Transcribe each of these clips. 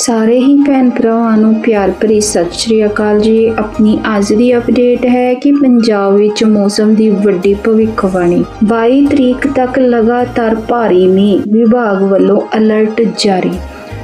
ਸਾਰੇ ਹੀ ਭੈਣ ਭਰਾਵਾਂ ਨੂੰ ਪਿਆਰ ਭਰੀ ਸਤਿ ਸ਼੍ਰੀ ਅਕਾਲ ਜੀ। ਆਪਣੀ ਅੱਜ ਦੀ ਅਪਡੇਟ ਹੈ ਕਿ ਪੰਜਾਬ ਵਿੱਚ ਮੌਸਮ ਦੀ ਵੱਡੀ ਭਵਿੱਖਬਾਣੀ। 22 ਤਰੀਕ ਤੱਕ ਲਗਾਤਾਰ ਭਾਰੀ ਮੀਂਹ ਵਿਭਾਗ ਵੱਲੋਂ ਅਲਰਟ ਜਾਰੀ।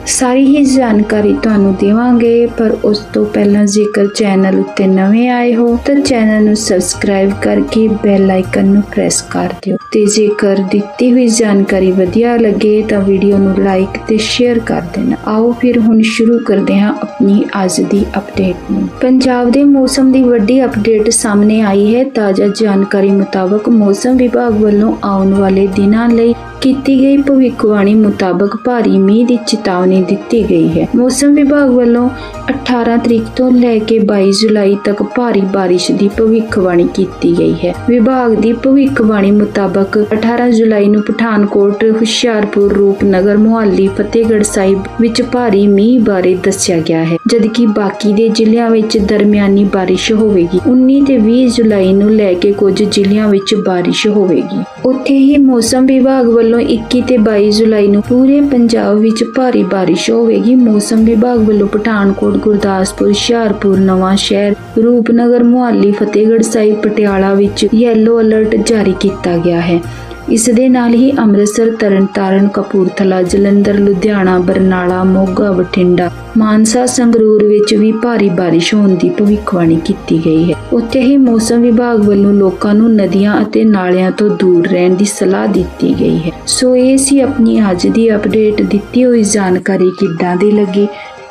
ਸਾਰੀ ਹੀ ਜਾਣਕਾਰੀ ਤੁਹਾਨੂੰ ਦੇਵਾਂਗੇ, ਪਰ ਉਸ ਤੋਂ ਪਹਿਲਾਂ ਜੇਕਰ ਚੈਨਲ ਉੱਤੇ ਨਵੇਂ ਆਏ ਹੋ, ਤਾਂ ਚੈਨਲ ਨੂੰ ਸਬਸਕ੍ਰਾਈਬ ਕਰਕੇ ਬੈਲ ਆਈਕਨ ਨੂੰ ਪ੍ਰੈਸ ਕਰ ਦਿਓ। ਤੇ ਜੇਕਰ ਦਿੱਤੀ ਹੋਈ ਜਾਣਕਾਰੀ ਵਧੀਆ ਲੱਗੇ, ਤਾਂ ਵੀਡੀਓ ਨੂੰ ਲਾਈਕ ਤੇ ਸ਼ੇਅਰ ਕਰ ਦੇਣਾ। ਆਓ ਫਿਰ ਹੁਣ ਸ਼ੁਰੂ ਕਰਦੇ ਹਾਂ ਆਪਣੀ ਅੱਜ ਦੀ ਅਪਡੇਟ ਨੂੰ। ਪੰਜਾਬ ਦੇ ਮੌਸਮ ਦੀ ਵੱਡੀ ਅਪਡੇਟ ਸਾਹਮਣੇ ਆਈ ਹੈ। ਤਾਜ਼ਾ ਜਾਣਕਾਰੀ ਮੁਤਾਬਕ ਮੌਸਮ ਵਿਭਾਗ ਵੱਲੋਂ ਆਉਣ ਵਾਲੇ ਦਿਨਾਂ ਲਈ ਕੀਤੀ ਗਈ ਭਵਿੱਖਬਾਣੀ ਮੁਤਾਬਕ ਭਾਰੀ ਮੀਂਹ ਦੀ ਚੇਤਾਵਨੀ ਦਿੱਤੀ ਗਈ ਹੈ। ਮੌਸਮ ਵਿਭਾਗ ਵੱਲੋਂ 18 ਤਰੀਕ ਤੋਂ ਲੈ ਕੇ 22 ਜੁਲਾਈ ਤੱਕ ਭਾਰੀ ਬਾਰਿਸ਼ ਦੀ ਭਵਿੱਖਬਾਣੀ ਕੀਤੀ ਗਈ ਹੈ। ਵਿਭਾਗ ਦੀ ਭਵਿੱਖਬਾਣੀ ਮੁਤਾਬਕ 18 ਜੁਲਾਈ ਨੂੰ ਪਠਾਨਕੋਟ, ਹੁਸ਼ਿਆਰਪੁਰ, ਰੂਪਨਗਰ, ਮੁਹਾਲੀ, ਫਤਿਹਗੜ੍ਹ ਸਾਹਿਬ ਵਿੱਚ ਭਾਰੀ ਮੀਂਹ ਬਾਰੇ ਦੱਸਿਆ ਗਿਆ ਹੈ। ਜਦਕਿ ਬਾਕੀ ਦੇ ਜ਼ਿਲ੍ਹਿਆਂ ਵਿੱਚ ਦਰਮਿਆਨੀ ਬਾਰਿਸ਼ ਹੋਵੇਗੀ। 19 ਤੇ 20 ਜੁਲਾਈ ਨੂੰ ਲੈ ਕੇ ਕੁਝ ਜ਼ਿਲ੍ਹਿਆਂ ਵਿੱਚ ਬਾਰਿਸ਼ ਹੋਵੇਗੀ। ਉੱਥੇ ਹੀ ਮੌਸਮ ਵਿਭਾਗ ਵੱਲੋਂ 21 ਤੇ 22 ਜੁਲਾਈ ਨੂੰ ਪੂਰੇ ਪੰਜਾਬ ਵਿੱਚ ਭਾਰੀ ਬਾਰਿਸ਼ ਹੋਵੇਗੀ, ਮੌਸਮ ਵਿਭਾਗ ਵੱਲੋਂ ਪਠਾਨਕੋਟ, ਗੁਰਦਾਸਪੁਰ, ਹੁਸ਼ਿਆਰਪੁਰ, ਨਵਾਂ ਸ਼ਹਿਰ, ਰੂਪਨਗਰ, ਮੁਹਾਲੀ, ਫਤਿਹਗੜ੍ਹ ਸਾਹਿਬ, ਪਟਿਆਲਾ ਵਿੱਚ ਯੈਲੋ ਅਲਰਟ ਜਾਰੀ ਕੀਤਾ ਗਿਆ ਹੈ। ਇਸ ਦੇ ਨਾਲ ਹੀ ਅੰਮ੍ਰਿਤਸਰ ਤਰਨਤਾਰਨ ਕਪੂਰਥਲਾ, ਜਲੰਧਰ, ਲੁਧਿਆਣਾ, ਬਰਨਾਲਾ, ਮੋਗਾ, ਬਠਿੰਡਾ, ਮਾਨਸਾ, ਸੰਗਰੂਰ ਵਿੱਚ ਵੀ ਭਾਰੀ ਬਾਰਿਸ਼ ਹੋਣ ਦੀ ਭਵਿੱਖਬਾਣੀ ਕੀਤੀ ਗਈ ਹੈ। ਉੱਥੇ ਹੀ ਮੌਸਮ ਵਿਭਾਗ ਵੱਲੋਂ ਲੋਕਾਂ ਨੂੰ ਨਦੀਆਂ ਅਤੇ ਨਾਲਿਆਂ ਤੋਂ ਦੂਰ ਰਹਿਣ ਦੀ ਸਲਾਹ ਦਿੱਤੀ ਗਈ ਹੈ। ਸੋ ਇਹ ਸੀ ਆਪਣੀ ਅੱਜ ਦੀ ਅਪਡੇਟ। ਦਿੱਤੀ ਹੋਈ ਜਾਣਕਾਰੀ ਕਿੱਦਾਂ ਦੀ ਲੱਗੀ?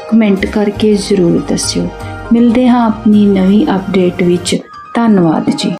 ਕਮੈਂਟ ਕਰਕੇ ਜ਼ਰੂਰ ਦੱਸਿਓ। ਮਿਲਦੇ ਹਾਂ ਆਪਣੀ ਨਵੀਂ ਅਪਡੇਟ ਵਿੱਚ। ਧੰਨਵਾਦ ਜੀ।